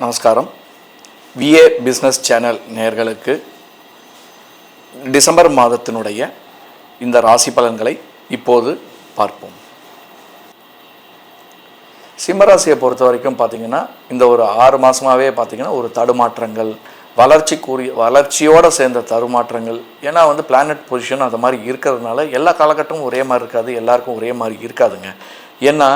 நமஸ்காரம். VA business channel நேயர்களுக்கு December மாதத்தினுடைய இந்த ராசி பலன்களை இப்போது பார்ப்போம். சிம்மராசியை பொறுத்த வரைக்கும் பார்த்தீங்கன்னா இந்த ஒரு ஆறு மாதமாகவே பார்த்திங்கன்னா ஒரு தடுமாற்றங்கள் வளர்ச்சிக்குரிய வளர்ச்சியோடு சேர்ந்த தருமாற்றங்கள். ஏன்னா வந்து பிளானட் பொசிஷன் அது மாதிரி இருக்கிறதுனால எல்லா காலகட்டமும் ஒரே மாதிரி இருக்காது எல்லாருக்கும் ஒரே மாதிரி இருக்காதுங்க. ஏன்னா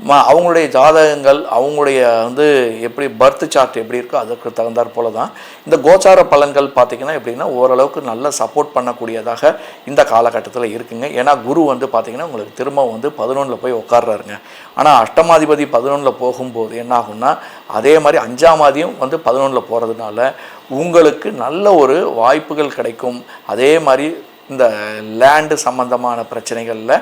அவங்களுடைய ஜாதகங்கள் அவங்களுடைய வந்து எப்படி பர்த் சார்ட் எப்படி இருக்கோ அதற்கு தகுந்தாற் போல தான் இந்த கோச்சார பலன்கள் பார்த்திங்கன்னா எப்படின்னா ஓரளவுக்கு நல்ல சப்போர்ட் பண்ணக்கூடியதாக இந்த காலகட்டத்தில் இருக்குங்க. ஏன்னா குரு வந்து பார்த்திங்கன்னா உங்களுக்கு திரும்ப வந்து பதினொன்றில் போய் உட்கார்றாருங்க. ஆனால் அஷ்டமாதிபதி பதினொன்றில் போகும்போது என்ன ஆகும்னா அதே மாதிரி அஞ்சாமாதியும் வந்து பதினொன்றில் போகிறதுனால உங்களுக்கு நல்ல ஒரு வாய்ப்புகள் கிடைக்கும். அதே மாதிரி இந்த லேண்டு சம்பந்தமான பிரச்சனைகளில்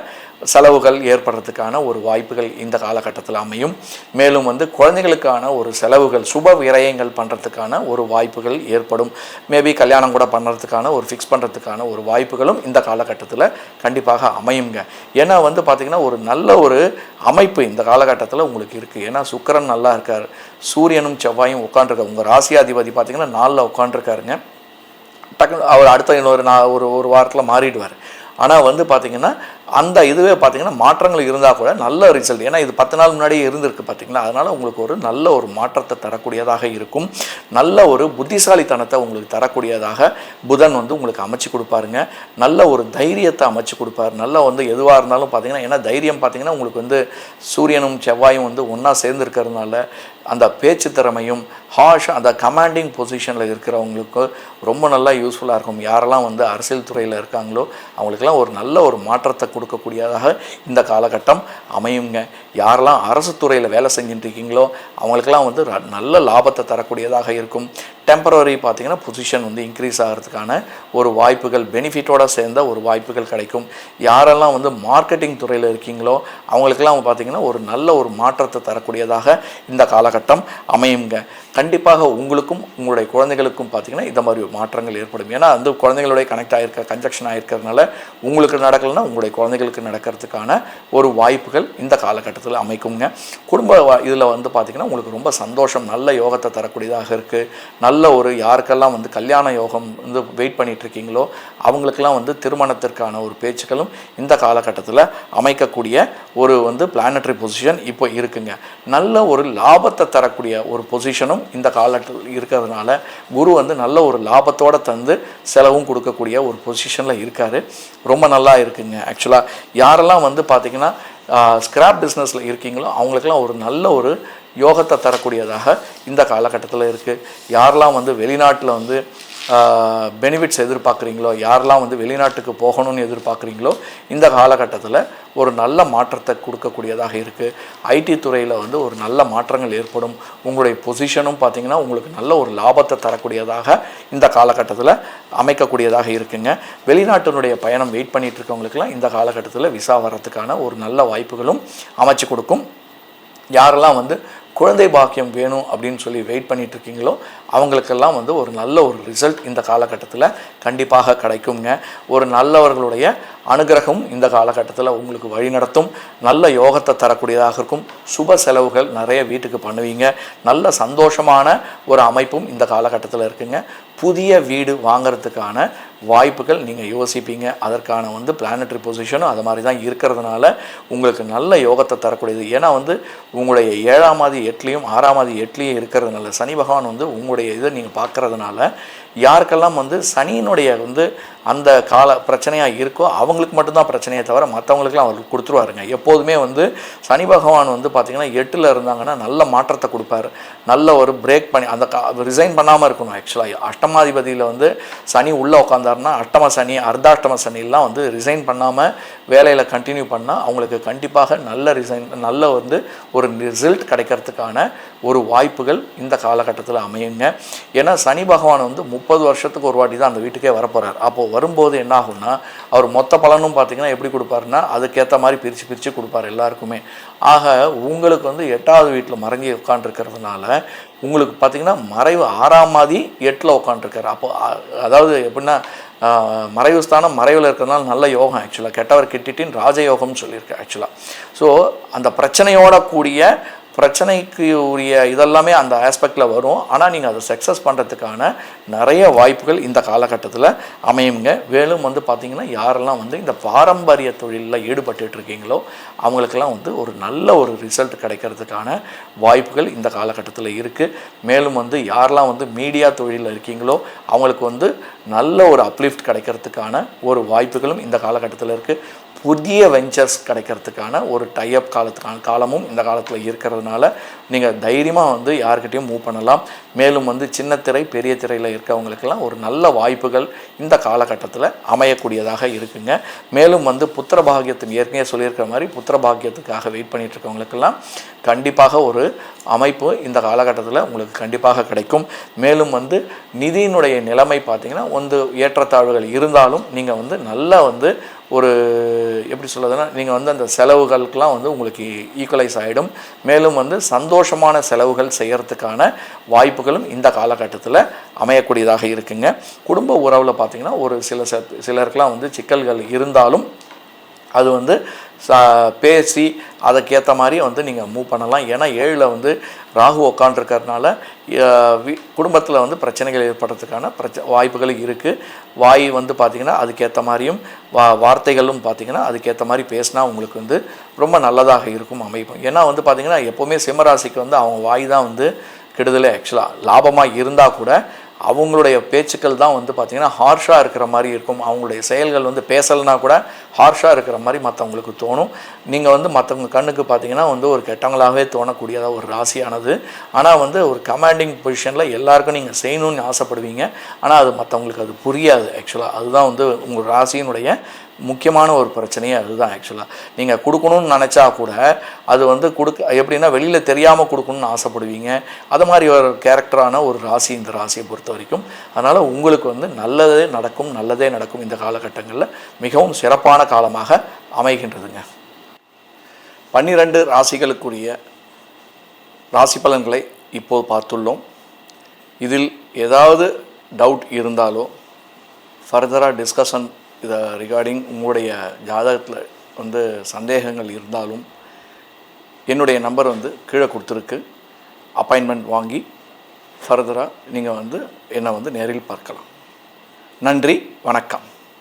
செலவுகள் ஏற்படுறதுக்கான ஒரு வாய்ப்புகள் இந்த காலகட்டத்தில் அமையும். மேலும் வந்து குழந்தைகளுக்கான ஒரு செலவுகள் சுப விரயங்கள் பண்ணுறதுக்கான ஒரு வாய்ப்புகள் ஏற்படும். மேபி கல்யாணம் கூட பண்ணுறதுக்கான ஒரு ஃபிக்ஸ் பண்ணுறதுக்கான ஒரு வாய்ப்புகளும் இந்த காலகட்டத்தில் கண்டிப்பாக அமையுங்க. ஏன்னா வந்து பார்த்திங்கன்னா ஒரு நல்ல ஒரு அமைப்பு இந்த காலகட்டத்தில் உங்களுக்கு இருக்குது ஏன்னா சுக்கரன் நல்லா இருக்கார். சூரியனும் செவ்வாயும் உட்காந்துருக்காரு உங்கள் ராசியாதிபதி பார்த்திங்கன்னா நாளில் உட்காந்துருக்காருங்க டக்குனு அவர் அடுத்த இன்னொரு நான் ஒரு ஒரு வாரத்தில் மாறிடுவார். ஆனால் வந்து பார்த்திங்கன்னா அந்த இதுவே பார்த்திங்கன்னா மாற்றங்கள் இருந்தால் கூட நல்ல ரிசல்ட் ஏன்னா இது பத்து நாள் முன்னாடியே இருந்திருக்கு பார்த்திங்களா அதனால் உங்களுக்கு ஒரு நல்ல ஒரு மாற்றத்தை தரக்கூடியதாக இருக்கும். நல்ல ஒரு புத்திசாலித்தனத்தை உங்களுக்கு தரக்கூடியதாக புதன் வந்து உங்களுக்கு அமைச்சு கொடுப்பாருங்க. நல்ல ஒரு தைரியத்தை அமைச்சு கொடுப்பாரு. நல்ல வந்து எதுவாக இருந்தாலும் பார்த்திங்கன்னா ஏன்னா தைரியம் பார்த்திங்கன்னா உங்களுக்கு வந்து சூரியனும் செவ்வாயும் வந்து ஒன்றா சேர்ந்துருக்கிறதுனால அந்த பேச்சு திறமையும் ஹாஷ் அந்த கமாண்டிங் பொசிஷனில் இருக்கிறவங்களுக்கு ரொம்ப நல்லா யூஸ்ஃபுல்லாக இருக்கும். யாரெல்லாம் வந்து அரசியல் துறையில் இருக்காங்களோ அவங்களுக்கெல்லாம் ஒரு நல்ல ஒரு மாற்றத்தை கொடுக்கக்கூடியதாக இந்த காலகட்டம் அமையுங்க. யாரெல்லாம் அரசு துறையில் வேலை செஞ்சுட்டு இருக்கீங்களோ அவங்களுக்கெல்லாம் வந்து ர- நல்ல லாபத்தை தரக்கூடியதாக இருக்கும். டெம்பரரி பார்த்தீங்கன்னா பொசிஷன் வந்து இன்க்ரீஸ் ஆகிறதுக்கான ஒரு வாய்ப்புகள் பெனிஃபிட்டோட சேர்ந்த ஒரு வாய்ப்புகள் கிடைக்கும். யாரெல்லாம் வந்து மார்க்கெட்டிங் துறையில் இருக்கீங்களோ அவங்களுக்கெல்லாம் பார்த்தீங்கன்னா ஒரு நல்ல ஒரு மாற்றத்தை தரக்கூடியதாக இந்த காலகட்டம் அமையுங்க. கண்டிப்பாக உங்களுக்கும் உங்களுடைய குழந்தைகளுக்கும் பார்த்தீங்கன்னா இந்த மாதிரி மாற்றங்கள் ஏற்படும். ஏன்னா வந்து குழந்தைங்களுடைய கனெக்ட் ஆகிருக்க கன்ஜெக்ஷன் ஆகிருக்கிறதுனால உங்களுக்கு நடக்கலைன்னா உங்களுடைய குழந்தைகளுக்கு நடக்கிறதுக்கான ஒரு வாய்ப்புகள் இந்த காலகட்டத்தில் அமைக்குங்க. குடும்ப இதில் வந்து பார்த்திங்கன்னா உங்களுக்கு ரொம்ப சந்தோஷம் நல்ல யோகத்தை தரக்கூடியதாக இருக்குது நல்ல ஒரு யாருக்கெல்லாம் வந்து கல்யாண யோகம் வந்து வெயிட் பண்ணிகிட்ருக்கீங்களோ அவங்களுக்கெல்லாம் வந்து திருமணத்திற்கான ஒரு பேச்சுக்களும் இந்த காலகட்டத்தில் அமைக்கக்கூடிய ஒரு வந்து பிளானட்ரி பொசிஷன் இப்போ இருக்குங்க. நல்ல ஒரு லாபத்தை தரக்கூடிய ஒரு பொசிஷனும் இந்த காலகட்டத்தில் இருக்கிறதுனால குரு வந்து நல்ல ஒரு லாபத்தோடு தந்து செலவும் கொடுக்கக்கூடிய ஒரு பொசிஷனில் இருக்கார். ரொம்ப நல்லா இருக்குங்க. ஆக்சுவலாக யாரெல்லாம் வந்து பார்த்திங்கன்னா ஸ்கிராப் பிஸ்னஸில் இருக்கீங்களோ அவங்களுக்கெல்லாம் ஒரு நல்ல ஒரு யோகத்தை தரக்கூடியதாக இந்த காலகட்டத்தில் இருக்குது யாரெல்லாம் வந்து வெளிநாட்டில் வந்து பெனிஃபிட்ஸ் எதிர்பார்க்குறீங்களோ யாரெல்லாம் வந்து வெளிநாட்டுக்கு போகணும்னு எதிர்பார்க்குறீங்களோ இந்த காலகட்டத்தில் ஒரு நல்ல மாற்றத்தை கொடுக்கக்கூடியதாக இருக்குது ஐடி துறையில் வந்து ஒரு நல்ல மாற்றங்கள் ஏற்படும். உங்களுடைய பொசிஷனும் பார்த்தீங்கன்னா உங்களுக்கு நல்ல ஒரு லாபத்தை தரக்கூடியதாக இந்த காலகட்டத்தில் அமைக்கக்கூடியதாக இருக்குங்க. வெளிநாட்டினுடைய பயணம் வெயிட் பண்ணிகிட்டு இருக்கவங்களுக்கெல்லாம் இந்த காலகட்டத்தில் விசா வர்றதுக்கான ஒரு நல்ல வாய்ப்புகளும் அமைச்சு கொடுக்கும். யாரெல்லாம் வந்து குழந்தை பாக்கியம் வேணும் அப்படின்னு சொல்லி வெயிட் பண்ணிட்டு இருக்கீங்களோ அவங்களுக்கெல்லாம் வந்து ஒரு நல்ல ஒரு ரிசல்ட் இந்த காலகட்டத்தில் கண்டிப்பாக கிடைக்குங்க. ஒரு நல்லவர்களுடைய அனுகிரகம் இந்த காலகட்டத்தில் உங்களுக்கு வழிநடத்தும் நல்ல யோகத்தை தரக்கூடியதாக இருக்கும். சுப செலவுகள் நிறைய வீட்டுக்கு பண்ணுவீங்க. நல்ல சந்தோஷமான ஒரு அமைப்பும் இந்த காலகட்டத்தில் இருக்குங்க. புதிய வீடு வாங்குறதுக்கான வாய்ப்புகள் நீங்கள் யோசிப்பீங்க. அதற்கான வந்து பிளானட்ரி பொசிஷனும் அது மாதிரி தான் இருக்கிறதுனால உங்களுக்கு நல்ல யோகத்தை தரக்கூடியது. ஏன்னா வந்து உங்களுடைய ஏழாம் மாதி எட்லேயும் ஆறாம் மாதி எட்லேயும் இருக்கிறதுனால சனி பகவான் வந்து உங்களுடைய இதை நீங்கள் பார்க்குறதுனால யாருக்கெல்லாம் வந்து சனியினுடைய வந்து அந்த கால பிரச்சனையாக இருக்கோ அவங்களுக்கு மட்டும்தான் பிரச்சனையை தவிர மற்றவங்களுக்குலாம் அவருக்கு கொடுத்துருவாருங்க. எப்போதுமே வந்து சனி பகவான் வந்து பார்த்திங்கன்னா எட்டில் இருந்தாங்கன்னா நல்ல மாற்றத்தை கொடுப்பாரு. நல்ல ஒரு பிரேக் பண்ணி அந்த ரிசைன் பண்ணாமல் இருக்கணும் ஆக்சுவலாக அஷ்டமாதிபதியில் வந்து சனி உள்ளே உட்காந்தாருன்னா அஷ்டம சனி அர்த்தாஷ்டம சனிலாம் வந்து ரிசைன் பண்ணாமல் வேலையில் கண்டினியூ பண்ணால் அவங்களுக்கு கண்டிப்பாக நல்ல ரிசைன் நல்ல வந்து ஒரு ரிசல்ட் கிடைக்கிறதுக்கான ஒரு வாய்ப்புகள் இந்த காலகட்டத்தில் அமையுங்க. ஏன்னா சனி பகவான் வந்து முப்பது வருஷத்துக்கு ஒரு வாட்டி தான் அந்த வீட்டுக்கே வரப்போகிறார் அப்போது வரும்போது என்ன ஆகும்னா அவர் மொத்த பலனும் பார்த்தீங்கன்னா எப்படி கொடுப்பாருன்னா அதுக்கேற்ற மாதிரி பிரித்து பிரித்து கொடுப்பார் எல்லாருக்குமே. ஆக உங்களுக்கு வந்து எட்டாவது வீட்டில் மறைஞ்சி உட்காந்துருக்கிறதுனால உங்களுக்கு பார்த்தீங்கன்னா மறைவு ஆறாம் மாதி எட்டில் உட்காந்துருக்காரு அப்போ அதாவது எப்படின்னா மறைவு ஸ்தானம் மறைவில் இருக்கிறதுனால நல்ல யோகம் ஆக்சுவலாக கெட்டவர் கெட்டிட்டின் ராஜயோகம்னு சொல்லியிருக்கு ஆக்சுவலாக ஸோ அந்த பிரச்சனையோட கூடிய பிரச்சனைக்கு உரிய இதெல்லாமே அந்த ஆஸ்பெக்டில் வரும். ஆனால் நீங்கள் அதை சக்ஸஸ் பண்ணுறதுக்கான நிறைய வாய்ப்புகள் இந்த காலகட்டத்தில் அமையுங்க. மேலும் வந்து பார்த்திங்கன்னா யாரெல்லாம் வந்து இந்த பாரம்பரிய தொழிலில் ஈடுபட்டுட்டு இருக்கீங்களோ அவங்களுக்கெல்லாம் வந்து ஒரு நல்ல ஒரு ரிசல்ட் கிடைக்கிறதுக்கான வாய்ப்புகள் இந்த காலகட்டத்தில் இருக்குது மேலும் வந்து யாரெல்லாம் வந்து மீடியா தொழிலில் இருக்கீங்களோ அவங்களுக்கு வந்து நல்ல ஒரு அப்லிஃப்ட் கிடைக்கிறதுக்கான ஒரு வாய்ப்புகளும் இந்த காலகட்டத்தில் இருக்குது புதிய வெஞ்சர்ஸ் கிடைக்கிறதுக்கான ஒரு டைப் காலத்துக்கான காலமும் இந்த காலத்தில் இருக்கிறதுனால நீங்கள் தைரியமாக வந்து யார்கிட்டையும் மூவ் பண்ணலாம். மேலும் வந்து சின்ன திரை பெரிய திரையில் இருக்கவங்களுக்கெல்லாம் ஒரு நல்ல வாய்ப்புகள் இந்த காலகட்டத்தில் அமையக்கூடியதாக இருக்குங்க. மேலும் வந்து புத்திர பாகியத்தின் ஏற்கனவே சொல்லியிருக்கிற மாதிரி புத்திர பாகியத்துக்காக வெயிட் பண்ணிட்டு இருக்கவங்களுக்கெல்லாம் கண்டிப்பாக ஒரு அமைப்பு இந்த காலகட்டத்தில் உங்களுக்கு கண்டிப்பாக கிடைக்கும். மேலும் வந்து நிதியினுடைய நிலைமை பார்த்தீங்கன்னா வந்து ஏற்றத்தாழ்வுகள் இருந்தாலும் நீங்கள் வந்து நல்லா வந்து ஒரு எப்படி சொல்லுதுன்னா நீங்கள் வந்து அந்த செலவுகளுக்கெலாம் வந்து உங்களுக்கு ஈக்குவலைஸ் ஆகிடும் மேலும் வந்து சந்தோஷமான செலவுகள் செய்கிறதுக்கான வாய்ப்புகளும் இந்த காலகட்டத்தில் அமையக்கூடியதாக இருக்குங்க. குடும்ப உறவில் பார்த்தீங்கன்னா ஒரு சில ச சிலருக்கெல்லாம் வந்து சிக்கல்கள் இருந்தாலும் அது வந்து ச பேசி அதுக்கேற்ற மாதிரி வந்து நீங்கள் மூவ் பண்ணலாம். ஏன்னா ஏழில் வந்து ராகு உக்காண்டிருக்கறனால குடும்பத்தில் வந்து பிரச்சனைகள் ஏற்படுறதுக்கான பிரச்ச வாய்ப்புகள் இருக்குது வாய் வந்து பார்த்திங்கன்னா அதுக்கேற்ற மாதிரியும் வா வார்த்தைகளும் பார்த்திங்கன்னா அதுக்கேற்ற மாதிரி பேசினா உங்களுக்கு வந்து ரொம்ப நல்லதாக இருக்கும் அமைப்பும் ஏன்னா வந்து பார்த்திங்கன்னா எப்போவுமே சிம்மராசிக்கு வந்து அவங்க வாய் தான் வந்து கெடுதலே. ஆக்சுவலாக லாபமாக இருந்தால் கூட அவங்களுடைய பேச்சுக்கள் தான் வந்து பார்த்திங்கன்னா ஹார்ஷாக இருக்கிற மாதிரி இருக்கும். அவங்களுடைய செயல்கள் வந்து பேசலைனா கூட ஹார்ஷாக இருக்கிற மாதிரி மற்றவங்களுக்கு தோணும். நீங்கள் வந்து மற்றவங்க கண்ணுக்கு பார்த்தீங்கன்னா வந்து ஒரு கெட்டவங்களாகவே தோணக்கூடியதாக ஒரு ராசியானது. ஆனால் வந்து ஒரு கமாண்டிங் பொசிஷனில் எல்லாருக்கும் நீங்கள் செய்யணும்னு ஆசைப்படுவீங்க. ஆனால் அது மற்றவங்களுக்கு அது புரியாது. ஆக்சுவலாக அதுதான் வந்து உங்கள் ராசியினுடைய முக்கியமான ஒரு பிரச்சனையே அதுதான் ஆக்சுவலாக நீங்கள் கொடுக்கணும்னு நினச்சா கூட அது வந்து கொடுக்க எப்படின்னா வெளியில் தெரியாமல் கொடுக்கணும்னு ஆசைப்படுவீங்க. அது மாதிரி ஒரு கேரக்டரான ஒரு ராசி இந்த ராசியை பொறுத்த வரைக்கும். அதனால் உங்களுக்கு வந்து நல்லதே நடக்கும் நல்லதே நடக்கும் இந்த காலகட்டங்களில் மிகவும் சிறப்பான காலமாக அமைகின்றதுங்க. பன்னிரண்டு ராசிகளுக்குரிய ராசி பலன்களை இப்போது பார்த்துள்ளோம். இதில் ஏதாவது டவுட் இருந்தாலோ ஃபர்தராக டிஸ்கஷன் இதை ரிகார்டிங் உங்களுடைய ஜாதகத்தில் வந்து சந்தேகங்கள் இருந்தாலும் என்னுடைய நம்பர் வந்து கீழே கொடுத்துருக்கு. அப்பாயின்மெண்ட் வாங்கி ஃபர்தராக நீங்கள் வந்து என்னை வந்து நேரில் பார்க்கலாம். நன்றி வணக்கம்.